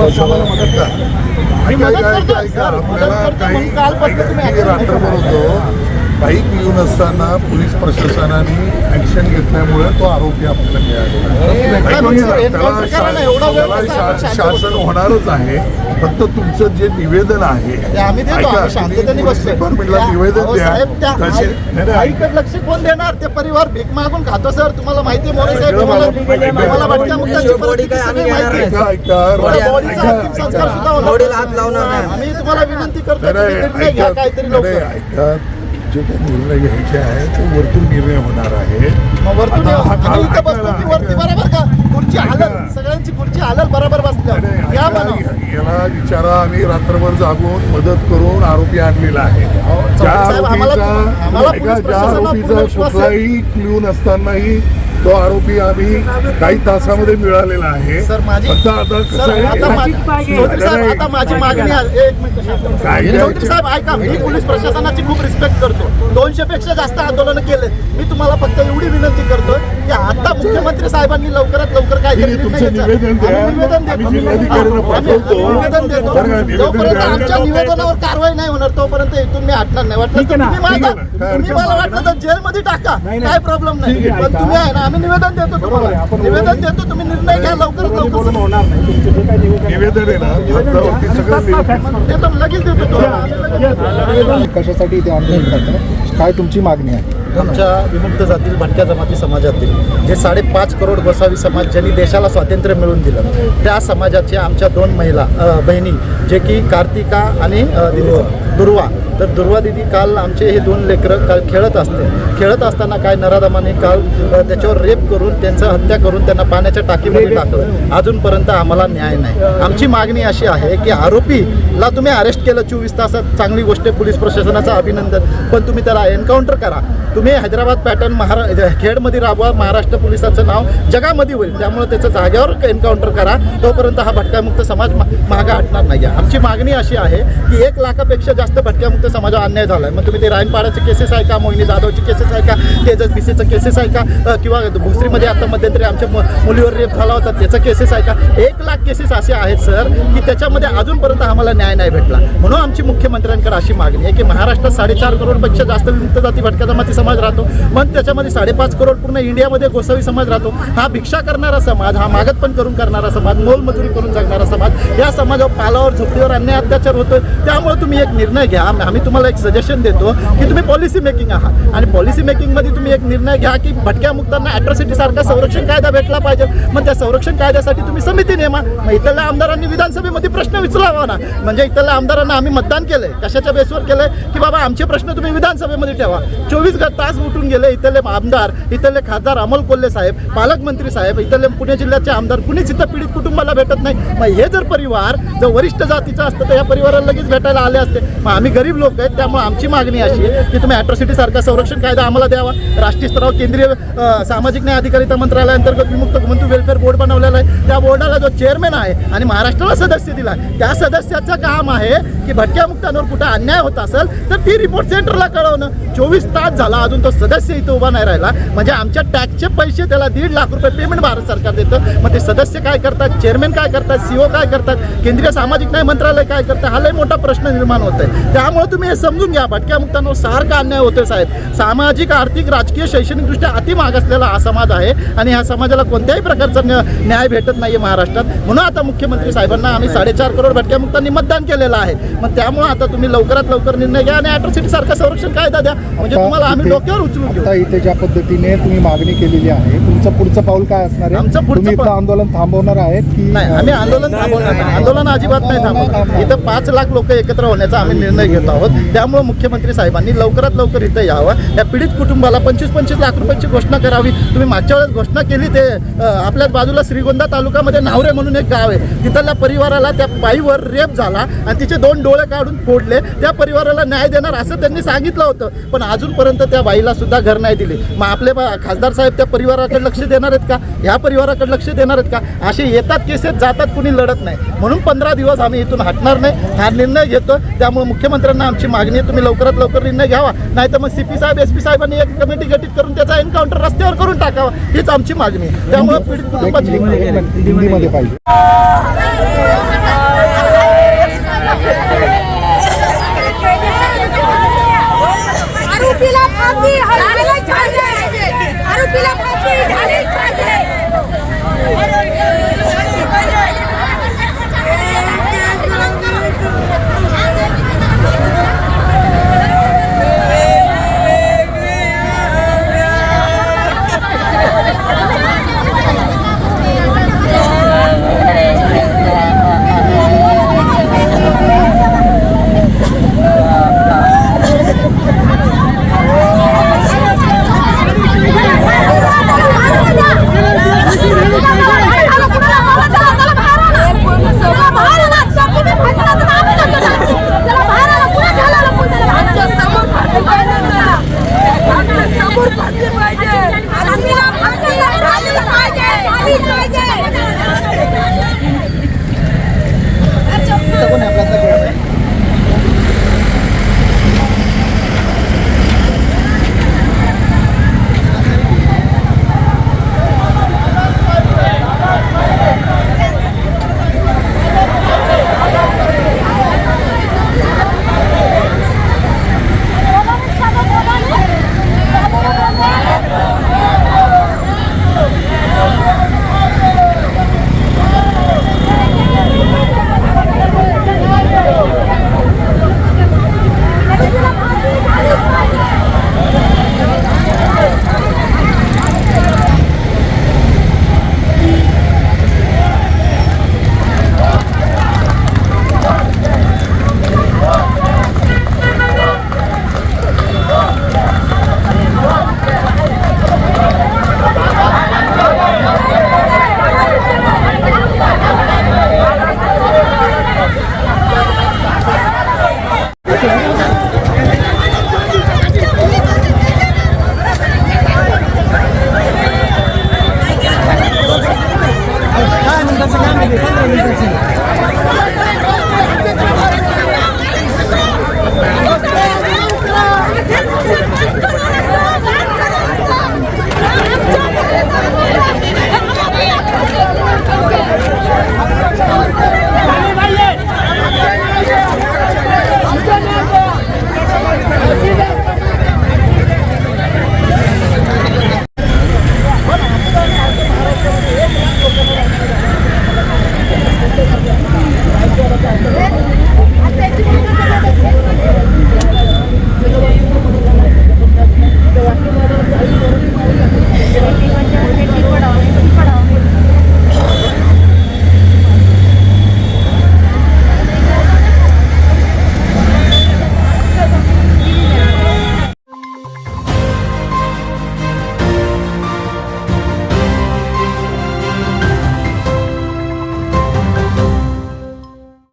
मदत करा. ऐका, मदत आपल्याला काही काही रात्रभर. होतो. बाईक येऊन असताना पोलीस प्रशासनाने ऍक्शन घेतल्यामुळे तो आरोपी आपल्याला शा- शांत शासन होणारच आहे. फक्त तुमचं जे निवेदन आहे डिपार्टमेंटला निवेदन द्या. आईकडे लक्ष कोण देणार? ते परिवार भीक मागून खातो सर. तुम्हाला माहिती आहे मोरे साहेब आम्ही तुम्हाला विनंती करतो काहीतरी जे काही निर्णय घ्यायचे आहे ते वरतून निर्णय होणार आहे वरतून हा इथं बसतो वरती बरोबर का? खुर्ची. सगळ्यांची खुर्ची या याला विचारा आम्ही रात्रभर जागून मदत करून आरोपी आणलेला आहे. ज्या आरोपीचा. कुठलाही क्ल्यू नसतानाही तो आरोपी आम्ही काही तासामध्ये मिळालेला आहे. सर, माझी- फक्त आता कसं आहे माझी चौधरी साहेब आता माझी मागणी आहे. एक मिनिट शांत काय बसा. चौधरी द्यायचे? साहेब ऐका मी पोलीस प्रशासनाची खूप रिस्पेक्ट करतो. दोनशे पेक्षा जास्त आंदोलन केले. मी तुम्हाला फक्त एवढी विनंती करतो की आता मुख्यमंत्री साहेबांनी लवकरात लवकर काय निवेदन देतो. जोपर्यंत. आमच्या निवेदनावर कारवाई नाही होणार तोपर्यंत इथून मी हटणार नाही. वाटलं ना, तुम्ही मला वाटलं तर जेलमध्ये टाका. काय प्रॉब्लेम नाही. पण तुम्ही आहे ना आम्ही निवेदन देतो तुम्हाला. निवेदन देतो तुम्ही निर्णय घ्या लवकर. निवेदन आहे. ना देतो लगेच देतो तुम्हाला. कशासाठी इथे आंदोलन करतात? काय तुमची मागणी आहे? आमच्या विमुक्त जातील भटक्या जमाती समाजातील जे साडेपाच करोड गोसावी समाज ज्यांनी देशाला स्वातंत्र्य मिळवून दिलं त्या समाजाच्या आमच्या दोन महिला बहिणी जे की कार्तिका आणि दुर्वा तर दुर्वा दिदी काल आमचे हे दोन लेकरं काल खेळत असते. खेळत असताना काय नराधमाने काल त्याच्यावर रेप करून त्यांचं हत्या करून त्यांना पाण्याच्या टाकीमध्ये टाकलं. अजूनपर्यंत आम्हाला न्याय नाही. आमची मागणी अशी आहे की आरोपीला तुम्ही अरेस्ट केलं चोवीस तासात चांगली गोष्ट पोलीस प्रशासनाचं अभिनंदन पण तुम्ही त्याला एन्काउंटर करा. तुम्ही हैदराबाद पॅटर्न महारा खेडमध्ये राबवा महाराष्ट्र पोलिसाचं नाव जगामध्ये होईल. त्यामुळे त्याचं जाग्यावर एन्काउंटर करा. तोपर्यंत हा भटक्यामुक्त समाज मा- हटणार नाही आहे आमची मागणी अशी आहे की एक लाखापेक्षा जास्त भटक्यामुक्त समाजावर अन्याय झाला आहे मग तुम्ही ते रायनपाड्याचे केसेस आहे का? मोहिनी जाधवचे केसेस आहे का? तेजस भिसेचं केसेस आहे का? किंवा भोसरीमध्ये आता मध्यंतरी आमच्या मुलीवर रेप झाला होता त्याचं केसेस आहे का? एक लाख केसेस असे आहेत सर की त्याच्यामध्ये अजूनपर्यंत आम्हाला न्याय नाही भेटला. म्हणून आमची मुख्यमंत्र्यांकडे अशी मागणी आहे की महाराष्ट्रात साडेचार करोडपेक्षा जास्त विमुक्त जाती भटक्या जमाती समाज राहतो. मग त्याच्यामध्ये साडेपाच करोड पूर्ण इंडियामध्ये गोसावी समाज राहतो. हा भिक्षा करणारा समाज हा मागत पण करून करणारा समाज मोलमजुरी करून जगणारा समाज या समाजावर पालावर झोपडीवर अन्याय अत्याचार होतोय. त्यामुळे तुम्ही एक निर्णय घ्या. आम्ही तुम्हाला एक सजेशन देतो की तुम्ही पॉलिसी मेकिंग आहात. आणि पॉलिसी मेकिंगमध्ये तुम्ही एक निर्णय घ्या की भटक्या मुक्तांना अॅट्रॉसिटीसारखा संरक्षण कायदा भेटला पाहिजे. मग त्या संरक्षण कायद्यासाठी तुम्ही समिती नेमा. मग इथल्या आमदारांनी विधानसभेमध्ये प्रश्न विचारावा ना. म्हणजे इथल्या आमदारांना आम्ही मतदान केलंय. कशाच्या बेसवर केलंय? की बाबा आमचे प्रश्न तुम्ही विधानसभेमध्ये ठेवा. चोवीस तास उठून गेले इथले आमदार इथले खासदार अमोल कोल्हे साहेब पालकमंत्री साहेब इथले पुणे जिल्ह्याचे आमदार कुणीच इथं पीडित कुटुंबाला भेटत नाही. मग हे जर परिवार जर वरिष्ठ जातीचा असतं तर या परिवाराला लगेच भेटायला आले असते. मग आम्ही गरीब लोक आहेत त्यामुळे आमची मागणी अशी आहे की तुम्ही ॲट्रॉसिटी सारखा संरक्षण कायदा आम्हाला द्यावा. राष्ट्रीय स्तरावर केंद्रीय सामाजिक न्याय अधिकारिता मंत्रालयाअंतर्गत विमुक्त मंत्री वेलफेअर बोर्ड बनवलेला आहे. त्या बोर्डाला जो चेअरमॅन आहे आणि महाराष्ट्राला सदस्य दिला आहे, त्या सदस्याचं काम आहे की भटक्या मुक्तांवर कुठं अन्याय होत असेल तर ती रिपोर्ट सेंटरला कळवणं. चोवीस तास झाला अजून तो सदस्य इथं उभा नाही राहिला. म्हणजे आमच्या टॅक्सचे पैसे त्याला दीड लाख रुपये पेमेंट भारत सरकार देतं. मग ते सदस्य काय करतात? चेअरमॅन काय करतात? सीओ काय करतात? केंद्रीय सामाजिक न्याय मंत्रालय काय करतं? हा लय मोठा प्रश्न निर्माण होत आहे त्यामुळे तुम्ही हे समजून घ्या. भटक्या मुक्तांवर सारखा अन्याय होतोय साहेब. सामाजिक आर्थिक राजकीय शैक्षणिकदृष्ट्या अति मागासलेला हा समाज आहे आणि ह्या समाजाला कोणत्याही प्रकारचा न्या- न्याय भेटत नाही महाराष्ट्रात. म्हणून आता मुख्यमंत्री साहेबांना आम्ही साडेचार करोड भटक्या मुक्तांनी मतदान केलेलं आहे. मग त्यामुळे आता तुम्ही लवकरात लवकर निर्णय घ्या आणि अॅट्रॉसिटी सारखा संरक्षण कायदा द्या. म्हणजे तुम्हाला आम्ही डोक्यावर उचलून घेऊ. इथे ज्या पद्धतीने तुम्ही मागणी केलेली आहे तुमचं पुढचं पाऊल काय असणार आहे? आमचं पुढचं आंदोलन थांबवणार आहेत की नाही आम्ही आंदोलन थांबवणार आंदोलन अजिबात नाही थांबवणार. इथं पाच लाख लोक एकत्र होण्याचा आम्ही निर्णय घेत आहोत. त्यामुळे मुख्यमंत्री साहेबांनी लवकरात लवकर इथं यावं. या पीडित कुटुंबाला पंचवीस पंचवीस लाख रुपयांची घोषणा करावी. तुम्ही मागच्या वेळेस घोषणा केली ते आपल्याच बाजूला श्रीगोंदा तालुक्यामध्ये नावरे म्हणून एक गाव आहे. तिथल्या परिवाराला त्या बाईवर रेप झाला आणि तिचे दोन डोळे काढून फोडले. त्या परिवाराला न्याय देणार असं त्यांनी सांगितलं होतं. पण अजूनपर्यंत त्या बाईला सुद्धा घर नाही दिले. मग आपले बा- खासदार साहेब त्या परिवाराकडे लक्ष देणार आहेत का? ह्या परिवाराकडे लक्ष देणार आहेत का? असे येतात केसेस जातात कुणी लढत नाही. म्हणून पंधरा दिवस आम्ही इथून हटणार नाही. हा निर्णय घेतो त्यामुळे मुख्यमंत्र्यांना आमची मागणी तुम्ही लवकरात लवकर निर्णय घ्यावा. नाही तर मग सी पी साहेब एस पी साहेबांनी एक कमिटी गठीत करून त्याचा एन्काउंटर रस्त्यावर करून टाकावा. हीच आमची मागणी आहे. त्यामुळे पीडित कुटुंबाची आरोपीला फाशी पाहिजे. Thank you.